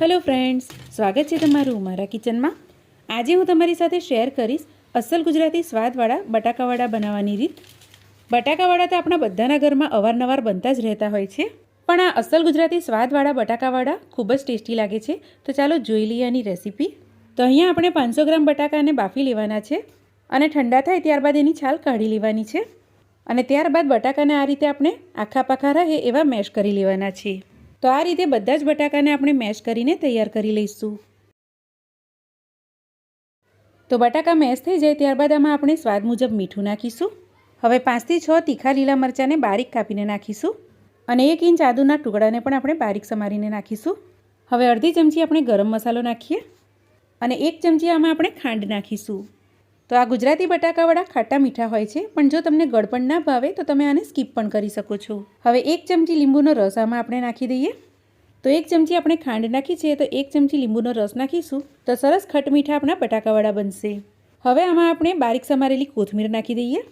Hello friends, સ્વાગત છે તમારું મારા કિચનમાં. આજે હું તમારી સાથે શેર કરીશ અસલ ગુજરાતી સ્વાદવાળા બટાકાવાળા બનાવવાની રીત. બટાકાવાળા તો આપણા બધાના ઘરમાં અવારનવાર બનતા જ રહેતા હોય છે. પણ આ અસલ ગુજરાતી સ્વાદવાળા બટાકાવાળા ખૂબ જ ટેસ્ટી લાગે છે. તો ચાલો જોઈ લઈએ આની રેસીપી. તો અહીંયા આપણે પાંચસો ગ્રામ બટાકાને બાફી લેવાના છે અને ઠંડા થાય ત્યારબાદ એની છાલ કાઢી લેવાની છે. અને ત્યારબાદ બટાકાને આ રીતે આપણે આખા પાખા રહે એવા મેશ કરી લેવાના છે તો આ રીતે બધા જ બટાકાને આપણે મેશ કરીને તૈયાર કરી લઈશું. તો બટાકા મેશ થઈ જાય ત્યારબાદ આમાં આપણે સ્વાદ મુજબ મીઠું નાખીશું. હવે પાંચથી છ તીખા લીલા મરચાંને બારીક કાપીને નાખીશું અને એક ઇંચ આદુના ટુકડાને પણ આપણે બારીક સમારીને નાખીશું. હવે અડધી ચમચી આપણે ગરમ મસાલો નાખીએ અને એક ચમચી આમાં આપણે ખાંડ નાખીશું. તો આ ગુજરાતી બટાકાવાળા ખાટા મીઠા હોય છે, પણ જો તમને ગળપણ ના ભાવે, તો તમે આને સ્કીપ પણ કરી શકો છો. હવે એક ચમચી લીંબુનો રસ આમાં આપણે નાખી દઈએ. તો એક ચમચી આપણે ખાંડ નાખી છે, તો એક ચમચી લીંબુનો રસ નાખીશું. તો સરસ ખટમીઠા આપણા બટાકાવાળા બનશે. હવે આમાં આપણે બારીક સમારેલી કોથમીર નાખી દઈએ.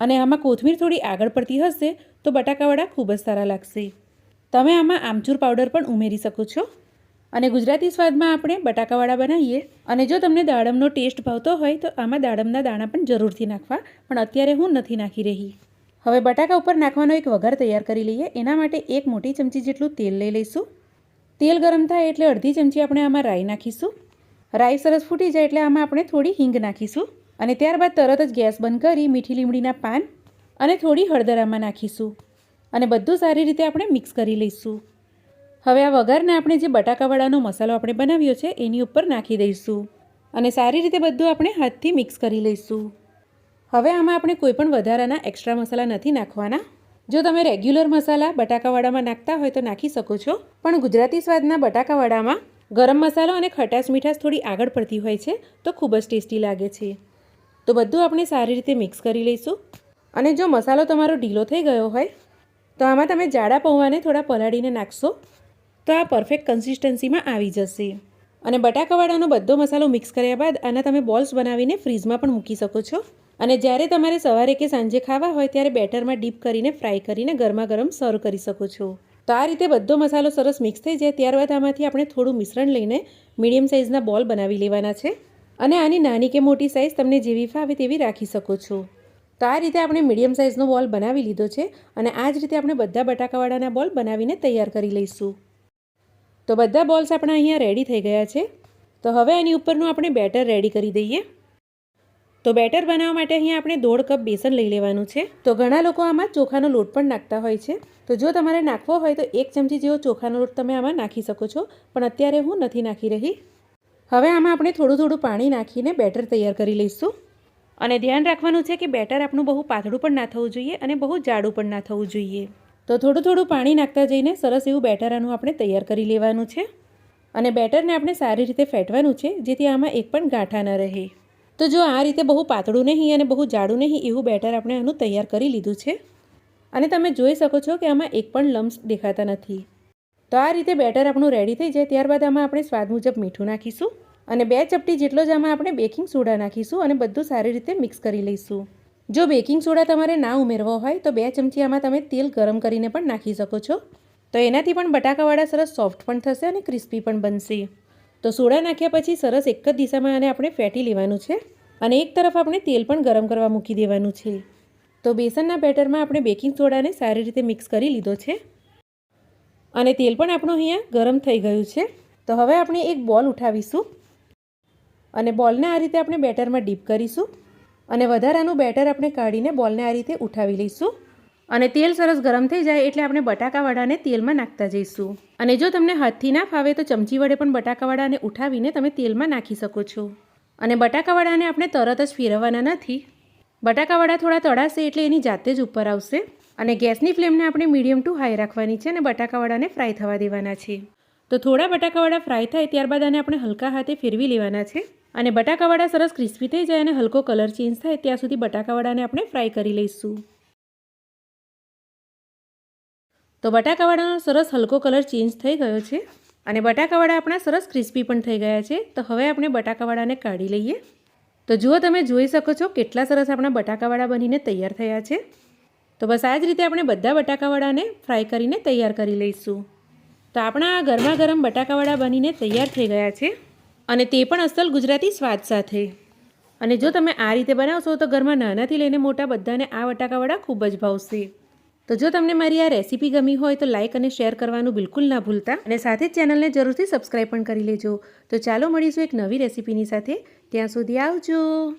અને આમાં કોથમીર થોડી આગળ પડતી હશે, તો બટાકાવાળા ખૂબ જ સારા લાગશે. તમે આમાં આમચૂર પાવડર પણ ઉમેરી શકો છો. અને ગુજરાતી સ્વાદમાં આપણે બટાકાવાળા બનાવીએ. અને જો તમને દાડમનો ટેસ્ટ ભાવતો હોય તો આમાં દાડમના દાણા પણ જરૂરથી નાખવા. પણ અત્યારે હું નથી નાખી રહી. હવે બટાકા ઉપર નાખવાનો એક વઘાર તૈયાર કરી લઈએ. એના માટે એક મોટી ચમચી જેટલું તેલ લઈ લઈશું. તેલ ગરમ થાય એટલે અડધી ચમચી આપણે આમાં રાઈ નાખીશું. રાઈ સરસ ફૂટી જાય એટલે આમાં આપણે થોડી હિંગ નાખીશું. અને ત્યારબાદ તરત જ ગેસ બંધ કરી મીઠી લીમડીના પાન અને થોડી હળદર આમાં નાખીશું. અને બધું સારી રીતે આપણે મિક્સ કરી લઈશું. હવે આ વઘારને આપણે જે બટાકાવાળાનો મસાલો આપણે બનાવ્યો છે, એની ઉપર નાખી દઈશું. અને સારી રીતે બધું આપણે હાથથી મિક્સ કરી લઈશું. હવે આમાં આપણે કોઈપણ વધારાના એક્સ્ટ્રા મસાલા નથી નાખવાના. જો તમે રેગ્યુલર મસાલા બટાકાવાળામાં નાખતા હોય તો નાખી શકો છો. પણ ગુજરાતી સ્વાદના બટાકાવાળામાં ગરમ મસાલો અને ખટાશ મીઠાશ થોડી આગળ પડતી હોય છે, તો ખૂબ જ ટેસ્ટી લાગે છે. તો બધું આપણે સારી રીતે મિક્સ કરી લઈશું. અને જો મસાલો તમારો ઢીલો થઈ ગયો હોય, તો આમાં તમે જાડા પૌવાને થોડા પલાળીને નાખશો. તો આ પરફેક્ટ કન્સિસ્ટન્સીમાં આવી જશે. અને બટાકાવાળાનો બધો મસાલો મિક્સ કર્યા બાદ આના તમે બોલ્સ બનાવીને ફ્રીઝમાં પણ મૂકી શકો છો. અને જ્યારે તમારે સવારે કે સાંજે ખાવા હોય ત્યારે બેટરમાં ડીપ કરીને ફ્રાય કરીને ગરમા ગરમ સર્વ કરી શકો છો. તો આ રીતે બધો મસાલો સરસ મિક્સ થઈ જાય, ત્યારબાદ આમાંથી આપણે થોડું મિશ્રણ લઈને મીડિયમ સાઇઝના બોલ બનાવી લેવાના છે. અને આની નાની કે મોટી સાઇઝ તમને જેવી ફાવે તેવી રાખી શકો છો. તો આ રીતે આપણે મીડિયમ સાઇઝનો બોલ બનાવી લીધો છે અને આ જ રીતે આપણે બધા બટાકાવાળાના બોલ બનાવીને તૈયાર કરી લઈશું. તો બધા બોલ્સ આપણા અહીંયા રેડી થઈ ગયા છે. તો હવે આની ઉપરનું આપણે બેટર રેડી કરી દઈએ. તો બેટર બનાવવા માટે અહીંયા આપણે દોઢ કપ બેસન લઈ લેવાનું છે. તો ઘણા લોકો આમાં ચોખાનો લોટ પણ નાખતા હોય છે. તો જો તમારે નાખવો હોય તો એક ચમચી જેવો ચોખાનો લોટ તમે આમાં નાખી શકો છો. પણ અત્યારે હું નથી નાખી રહી. હવે આમાં આપણે થોડું થોડું પાણી નાખીને બેટર તૈયાર કરી લઈશું. અને ધ્યાન રાખવાનું છે કે બેટર આપણું બહુ પાતળું પણ ના થવું જોઈએ અને બહુ જાડું પણ ના થવું જોઈએ. તો થોડું થોડું પાણી નાખતા જઈને સરસ એવું બેટર આનું આપણે તૈયાર કરી લેવાનું છે. અને બેટરને આપણે સારી રીતે ફેટવાનું છે, જેથી આમાં એક પણ ગાંઠા ન રહે. તો જો આ રીતે બહુ પાતળું નહીં અને બહુ જાડું નહીં, એવું બેટર આપણે આનું તૈયાર કરી લીધું છે. અને તમે જોઈ શકો છો કે આમાં એક પણ લમ્સ દેખાતા નથી. તો આ રીતે બેટર આપણું રેડી થઈ જાય, ત્યારબાદ આમાં આપણે સ્વાદ મુજબ મીઠું નાખીશું. અને બે ચપટી જેટલો જ આમાં આપણે બેકિંગ સોડા નાખીશું અને બધું સારી રીતે મિક્સ કરી લઈશું. જો બેકિંગ સોડા તમારે ના ઉમેરવો હોય તો બે ચમચી આમાં તમે તેલ ગરમ કરીને પણ નાખી શકો છો. તો એનાથી પણ બટાકાવાળા સરસ સોફ્ટ પણ થશે અને ક્રિસ્પી પણ બનશે. તો સોડા નાખ્યા પછી સરસ એક જ દિશામાં આને આપણે ફેટી લેવાનું છે અને એક તરફ આપણે તેલ પણ ગરમ કરવા મૂકી દેવાનું છે. તો બેસનના બેટરમાં આપણે બેકિંગ સોડાને સારી રીતે મિક્સ કરી લીધો છે. અને તેલ પણ આપણું અહીંયા ગરમ થઈ ગયું છે. તો હવે આપણે એક બોલ ઉઠાવીશું. અને બોલને આ રીતે આપણે બેટરમાં ડીપ કરીશું. અને વધારાનું બેટર આપણે કાઢીને બોલને આ રીતે ઉઠાવી લઈશું. અને તેલ સરસ ગરમ થઈ જાય એટલે આપણે બટાકાવાળાને તેલમાં નાખતા જઈશું. અને જો તમને હાથથી ના ફાવે તો ચમચી વડે પણ બટાકાવાળાને ઉઠાવીને તમે તેલમાં નાખી શકો છો. અને બટાકાવાડાને આપણે તરત જ ફેરવવાના નથી. બટાકાવાડા થોડા તળાશે એટલે એની જાતે જ ઉપર આવશે. અને ગેસની ફ્લેમને આપણે મીડિયમ ટુ હાઈ રાખવાની છે અને બટાકાવાડાને ફ્રાય થવા દેવાના છે. તો થોડા બટાકાવાડા ફ્રાય થાય ત્યારબાદ આને આપણે હલકા હાથે ફેરવી લેવાના છે. અને બટાકાવાળા સરસ ક્રિસ્પી થઈ જાય અને હલકો કલર ચેન્જ થાય, ત્યાં સુધી બટાકાવાળાને આપણે ફ્રાય કરી લઈશું. તો બટાકાવાળાનો સરસ હલકો કલર ચેન્જ થઈ ગયો છે અને બટાકાવાળા આપણા સરસ ક્રિસ્પી પણ થઈ ગયા છે. તો હવે આપણે બટાકાવાળાને કાઢી લઈએ. તો જુઓ તમે જોઈ શકો છો કેટલા સરસ આપણા બટાકાવાળા બનીને તૈયાર થયા છે. તો બસ આ જ રીતે આપણે બધા બટાકાવાળાને ફ્રાય કરીને તૈયાર કરી લઈશું. તો આપણા આ ગરમા ગરમ બટાકાવાળા બનીને તૈયાર થઈ ગયા છે. અને તે પણ અસલ ગુજરાતી સ્વાદ સાથે. અને જો તમે આ રીતે બનાવશો તો ઘરમાં નાનાથી લઈને મોટા બધાને આ વટાકાવડા ખૂબ જ ભાવશે. તો જો તમને મારી આ રેસીપી ગમી હોય તો લાઇક અને શેર કરવાનું બિલકુલ ના ભૂલતા. અને સાથે જ ચેનલને જરૂરથી સબસ્ક્રાઈબ પણ કરી લેજો. તો ચાલો મળીશું એક નવી રેસીપીની સાથે. ત્યાં સુધી આવજો.